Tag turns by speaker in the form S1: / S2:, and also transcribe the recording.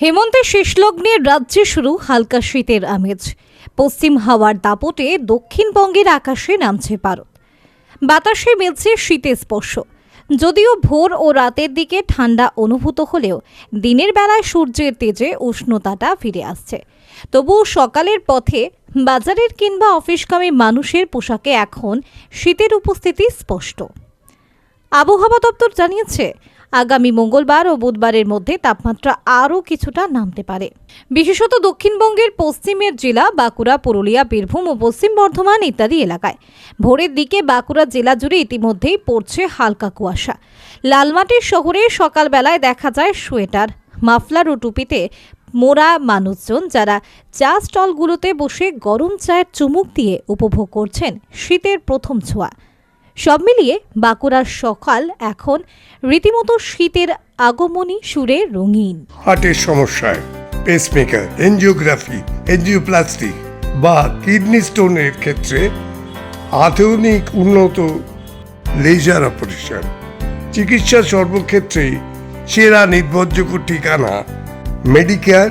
S1: হেমন্তের শেষ লগ্নে রাজ্যে শুরু হালকা শীতের আমেজ। পশ্চিম হাওয়ার দাপটে দক্ষিণবঙ্গের আকাশে নামছে পারদ। বাতাসে মিলছে শীতের স্পর্শ। যদিও ভোর ও রাতের দিকে ঠান্ডা অনুভূত হলেও দিনের বেলায় সূর্যের তেজে উষ্ণতাটা ফিরে আসছে। তবুও সকালের পথে বাজারের কিংবা অফিসকামী মানুষের পোশাকে এখন শীতের উপস্থিতি স্পষ্ট। আবহাওয়া দপ্তর জানিয়েছে আগামী মঙ্গলবার ও বুধবারের মধ্যে তাপমাত্রা আরও কিছুটা নামতে পারে। বিশেষত দক্ষিণবঙ্গের পশ্চিমের জেলা বাঁকুড়া, পুরুলিয়া, বীরভূম ও পশ্চিম বর্ধমান ইত্যাদি এলাকায়। ভোরের দিকে বাঁকুড়া জেলা জুড়ে ইতিমধ্যেই পড়ছে হালকা কুয়াশা। লালমাটির শহরে সকালবেলায় দেখা যায় সোয়েটার, মাফলার ও টুপিতে মোড়া মানুষজন যারা চা স্টলগুলোতে বসে গরম চায়ের চুমুক দিয়ে উপভোগ করছেন শীতের প্রথম ছোঁয়া। সব মিলিয়ে বাঁকুড়ার সকাল এখন রীতিমতো শীতের আগমনী সুরে রঙিন।
S2: হার্টের সমস্যায় পেসমেকার এনজিওগ্রাফি এনজিওপ্লাস্টি বা কিডনি স্টোনের ক্ষেত্রে আধুনিক উন্নত লেজার অপারেশন চিকিৎসা সর্বক্ষেত্রেই সেরা নির্ভরযোগ্য ঠিকানা Medicare